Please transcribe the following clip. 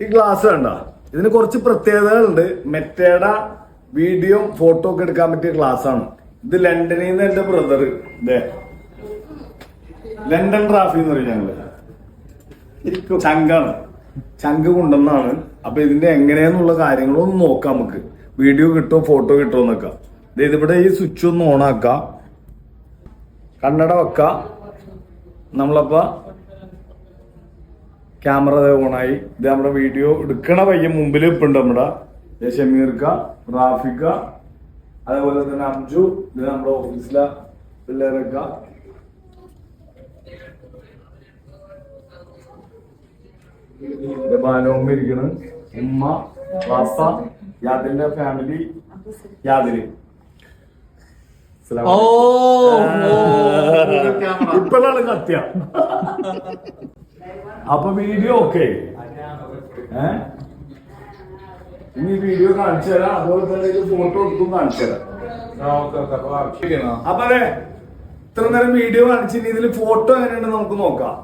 ഈ ഗ്ലാസ് കണ്ട? ഇതിന് കുറച്ച് പ്രത്യേകതകളുണ്ട്. മെറ്റേഡ വീഡിയോ ഫോട്ടോ ഒക്കെ എടുക്കാൻ പറ്റിയ ഗ്ലാസ് ആണ്. ഇത് ലണ്ടനിൽ നിന്ന് എന്റെ ബ്രദർ ഇതേ. ലണ്ടൻ ട്രാഫി എന്ന് പറയും ഞങ്ങൾ. ചങ്കാണ്. ചങ്ക് കൊണ്ടെന്നാണ് അപ്പൊ ഇതിന്റെ എങ്ങനെയാന്നുള്ള കാര്യങ്ങളൊന്നും നോക്കാം നമുക്ക്. വീഡിയോ കിട്ടുമോ ഫോട്ടോ കിട്ടുമോ എന്നൊക്കെ. ഇതിവിടെ ഈ സ്വിച്ച് ഒന്ന് ഓൺ ആക്ക. കണ്ണട വെക്കാം. നമ്മളപ്പോ ക്യാമറ ഓണായി. ഇത് നമ്മുടെ വീഡിയോ എടുക്കണ പയ്യൻ മുമ്പിൽ ഇപ്പുണ്ട് നമ്മുടെ. ഷമീർക്ക റാഫിക്ക അതേപോലെ തന്നെ അംജു ഇത് നമ്മുടെ ഓഫീസിലെ പിള്ളേരൊക്കെ. ബാലോമ്മ ഇരിക്കണ്. ഉമ്മ വാപ്പ യാദിന്റെ ഫാമിലി യാദിൽ ഇപ്പോഴാണ് കത്യ അപ്പൊ വീഡിയോ ഓക്കെ ഏ? ഇനി വീഡിയോ കാണിച്ചു തരാം. അതുപോലെ തന്നെ ഇത് ഫോട്ടോ എടുത്തും കാണിച്ചു തരാം. അപ്പൊ അതെ ഇത്ര നേരം വീഡിയോ കാണിച്ചിട്ട് ഇതിൽ ഫോട്ടോ എങ്ങനെയുണ്ട് നമുക്ക് നോക്കാം.